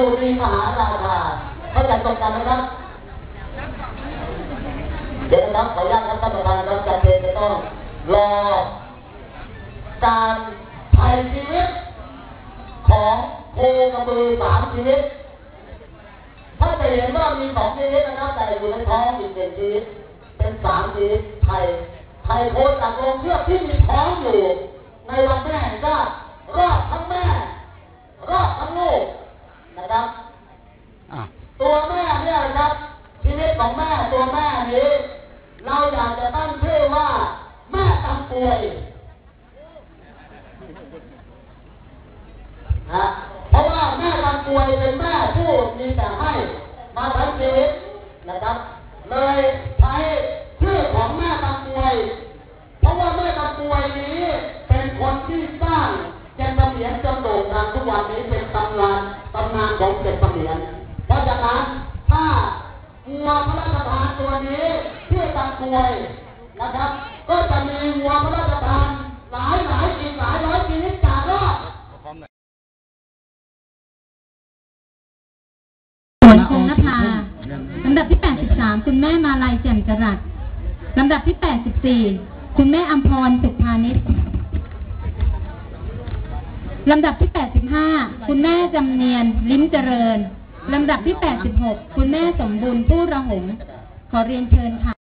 ดูดีมหาราชาเข้าใจตรงกันนะครับ เดี๋ยวนะครับขออนุญาตครับท่านประธานครับจำเป็นจะต้องรอการไถ่ชีวิตของโคกระบือสามชีวิตถ้าจะเห็นว่ามีสองชีวิตนะครับแต่อยู่ในท้องอีกหนึ่งชีวิตเป็นสามชีวิตไทยไทยโคจากโรงเชือกที่มีท้องอยู่ ในวันแม่แห่งชาติรอดทั้งแม่ รอดทั้งลูกนะครับ อะ ตัวแม่เนี่ยนะครับชีวิตของแม่ตัวแม่นี้ เราอยากจะตั้งชื่อว่า แม่ตำป่ วยนะเพราะว่าแม่ตำป่วยเป็นแม่ผู้มีแต่ให้มาทั้งชีวิตนะครับ เลยใช้ชื่อของแม่ตำป่วย เพราะว่าแม่ตำป่วยนี้ เป็นคนที่สร้างเจนเสมียนจนโด่งดังทุกวันนี้เป็นตำนานตำนานของเจนเสมียนเพราะฉะนั้นถ้าวัวพระราชทานตัวนี้ที่อตำป่วย นะครับ ก็จะมีวัวพระราชทานหลายหลายอีกหลายร้อยชีวิตจากรอดสวนคงนภาลำดับที่ 83 คุณแม่มาลัยแจ่มจรัสลำดับที่ 84 คุณแม่อัมพรสุภานิชลำดับที่ 85 คุณแม่จำเนียน ลิ้มเจริญ ลำดับที่ 86 คุณแม่สมบูรณ์ผู้ระหง ขอเรียนเชิญค่ะ